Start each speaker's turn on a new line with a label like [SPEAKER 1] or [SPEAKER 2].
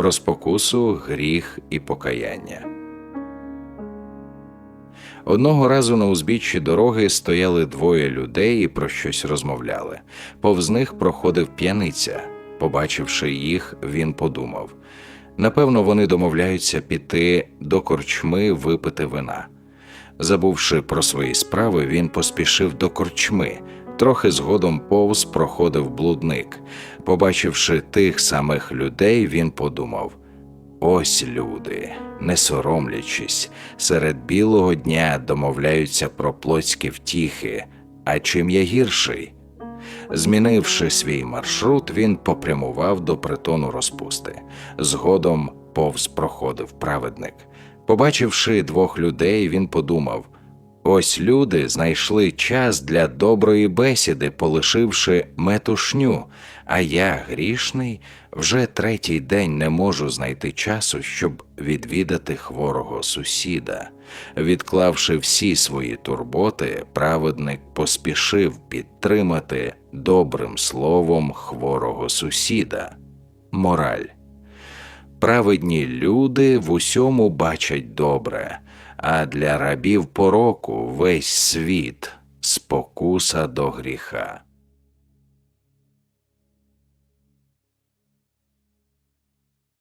[SPEAKER 1] про спокусу, гріх і покаяння. Одного разу на узбіччі дороги стояли двоє людей і про щось розмовляли. Повз них проходив п'яниця. Побачивши їх, він подумав напевно, вони домовляються піти до корчми випити вина. Забувши про свої справи, він поспішив до корчми. Трохи згодом повз проходив блудник. Побачивши тих самих людей, він подумав: ось люди, не соромлячись, серед білого дня домовляються про плотські втіхи. А чим я гірший? Змінивши свій маршрут, він попрямував до притону розпусти. Згодом повз проходив праведник. Побачивши двох людей, він подумав: ось люди знайшли час для доброї бесіди, полишивши метушню, а я, грішний, вже третій день не можу знайти часу, щоб відвідати хворого сусіда. Відклавши всі свої турботи, праведник поспішив підтримати добрим словом хворого сусіда. Мораль. Праведні люди в усьому бачать добре, а для рабів пороку весь світ спокуса до гріха.